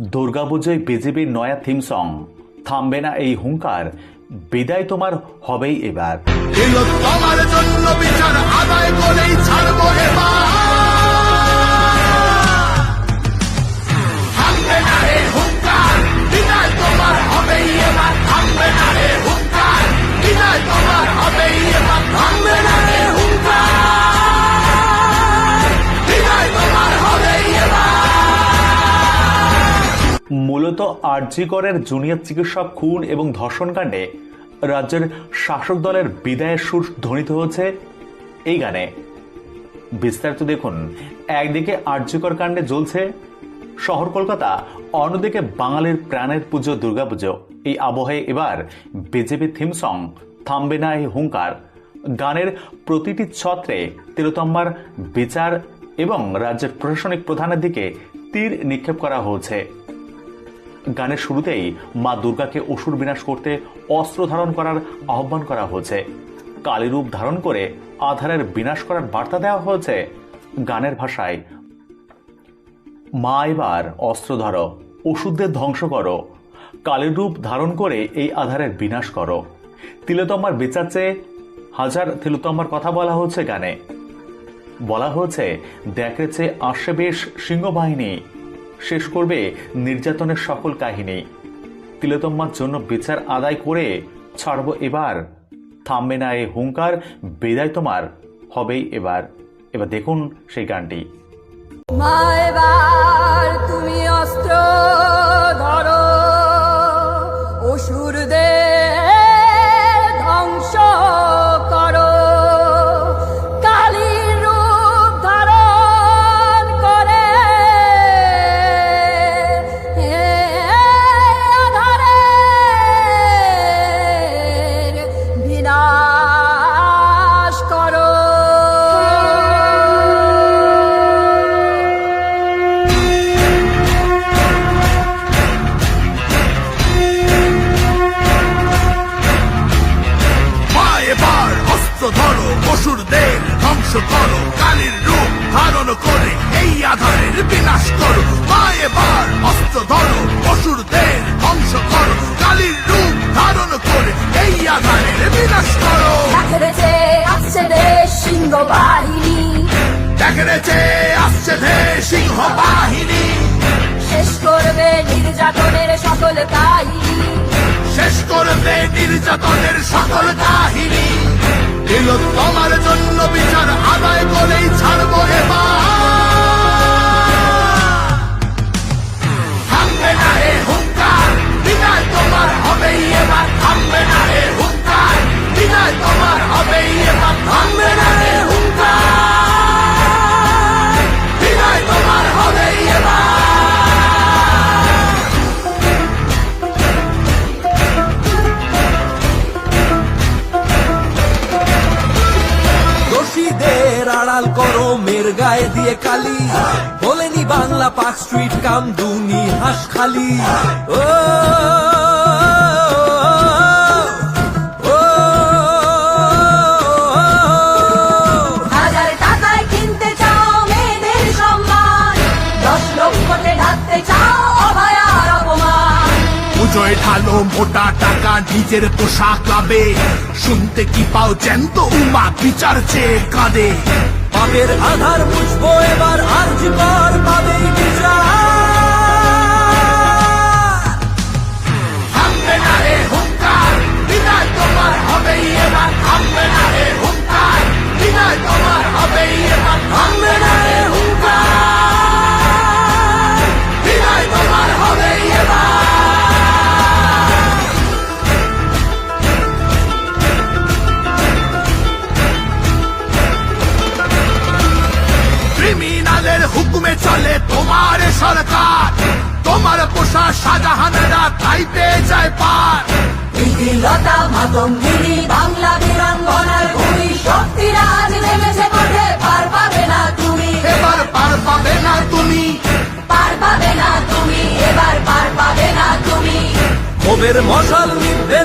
দুর্গাপুজোয় বিজেপির নয়া theme song থামবে না এই হুঙ্কার বিদায় তোমার হবেই এবার। মূলত আরজিকরের জুনিয়র চিকিৎসক খুন এবং ধর্ষণকাণ্ডে রাজ্যের শাসক দলের বিদায়ের সুর ধ্বনিত হয়েছে এই গানে। বিস্তারিত দেখুন। একদিকে আরজিকর কাণ্ডে জ্বলছে শহর কলকাতা, অন্যদিকে বাঙালির প্রাণের পুজো, দুর্গাপুজো। এই আবহে এবার বিজেপি থিম সং, থামবে না এই হুঙ্কার। গানের প্রতিটি ছত্রে তিলোতম্মার বিচার এবং রাজ্যের প্রশাসনিক প্রধানের দিকে তীর নিক্ষেপ করা হয়েছে। গানের শুরুতেই মা দুর্গাকে অসুর বিনাশ করতে অস্ত্র ধারণ করার আহ্বান করা হয়েছে। কালী রূপ ধারণ করে আধারের বিনাশ করার বার্তা দেওয়া হয়েছে গানের ভাষায়। মা, এবার অস্ত্র ধরো ওষুধদের ধ্বংস করো। কালীর রূপ ধারণ করে এই আধারের বিনাশ করো। তিলোতম্মার বিচার চেয়ে হাজার তিলোতম্মার কথা বলা হচ্ছে গানে। বলা হয়েছে দেখেছে আসে বেশ সিংহবাহিনী শেষ করবে নির্যাতনের সকল কাহিনী। তিলোতম্মার জন্য বিচার আদায় করে ছাড়ব এবার। থামবে না এ হুঙ্কার, বেদায় তোমার, হবেই এবার। এবার দেখুন সেই গানটি। মা, এবার তুমি অস্ত্র অসুরদের ধ্বংস করো কালীর রূপ ধারণ করে এই আধারের বিনাশ করো। মা এবার অস্ত্র ধরো অসুরদের ধ্বংস করো কালীর রূপ ধারণ করে এই আধারের বিনাশ করো। দেখেছে আসছে দেশ সিংহ বাহিনী দেখেছে আসছে ধে সিংহ বাহিনী শেষ করবে নির্যাতনের সকল কাহিনী। শেষ করবে নির্যাতনের সকল কাহিনী। তোমার জন্য বিচার। আড়াল করো মের গায়ে দিয়ে কালি। বলেনি বাংলা পার্ক স্ট্রিট কাম দুনি হাস খালি। ও ও, হাজার টাকায় কিনতে চাও মেয়েদের সম্মান। দশ লক্ষতে ঢাকতে চাও অভয়ার অপমান। পুজোয় ঢালো মোটা টাকা নিজের পোশাক লাভে শুনতে কি পাও জ্যান্ত উমা বিচার চেয়ে কাঁদে। পাপের আধার বুঝব এবার আর জীবন পাবেই চলে তোমার সরকার। তোমার পোষা শাহজাহানেরা তাই পেয়ে যায় পার। লতা মাতঙ্গিনী বাংলা বীরাঙ্গনার ভূমি। শক্তিরা আজ নেমেছে মাঠে পার পাবে না তুমি। এবার পার পাবে না তুমি। পার পাবে না তুমি। এবার পার পাবে না তুমি। ক্ষোভের মশাল নিবে